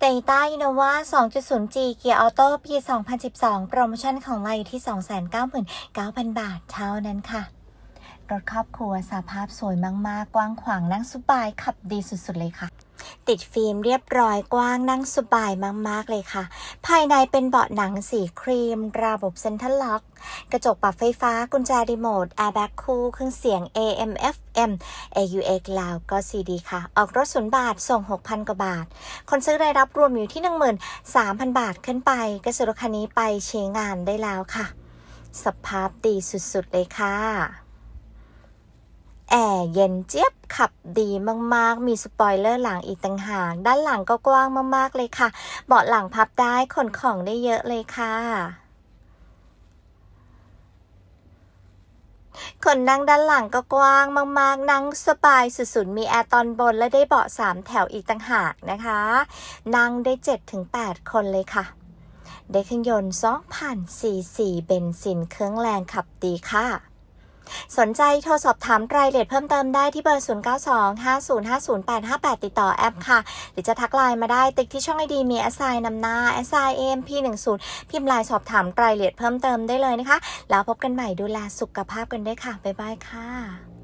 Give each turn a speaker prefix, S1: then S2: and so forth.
S1: เตต้าอินโนวา 2.0G เกียร์ออโต้ปี 2012 โปรโมชั่นของเราอยู่ที่ 299,000 บาทเท่านั้นค่ะ รถครอบครัวสภาพสวยมาก ๆ กว้างขวางนั่งสบายขับดีสุด ๆ เลยค่ะ ติดฟิล์มเรียบร้อยกว้างนั่งสบายมาก ๆ เลยค่ะ ภายในเป็นเบาะหนังสีครีม ระบบเซ็นทรัลล็อก กระจกปรับไฟฟ้ากุญแจรีโมทแอร์แบ็กคู่เครื่องเสียง AM FM AUX แล้วก็ CD ค่ะ ออกรถศูนย์บาทส่ง 6,000 กว่าบาท คนซื้อรายรับรวมอยู่ที่ 13,000 บาทขึ้นไปก็ซื้อรถคันนี้ไปใช้งานได้แล้วค่ะ สภาพดีสุด ๆ เลยค่ะ แอร์เย็นเจี๊ยบขับดีมากๆ มีสปอยเลอร์หลังอีกต่างหากด้านหลังก็กว้างมากๆเลยค่ะ เบาะหลังพับได้ขนของได้เยอะเลยค่ะ คนนั่งด้านหลังก็กว้างมากๆ นั่งสบายสุดๆ มีแอร์ตอนบนและได้เบาะ3แถวอีกต่างหากนะคะ นั่งได้ 7-8 คนเลยค่ะ ได้เครื่องยนต์ 2,000 cc เบนซินเครื่องแรงขับดีค่ะ สนใจโทรสอบถามรายละเอียดเพิ่มเติมได้ที่เบอร์ 0925050858 ติดต่อแอปค่ะ หรือจะทักไลน์มาได้ติ๊กที่ช่องไอดีมีแอสไซนำหน้า s i m p 1 0พิมพ์ไลน์สอบถามรายละเอียดเพิ่มเติมได้เลยนะคะ แล้วพบกันใหม่ดูแลสุขภาพกันด้วยค่ะ บ๊ายบายค่ะ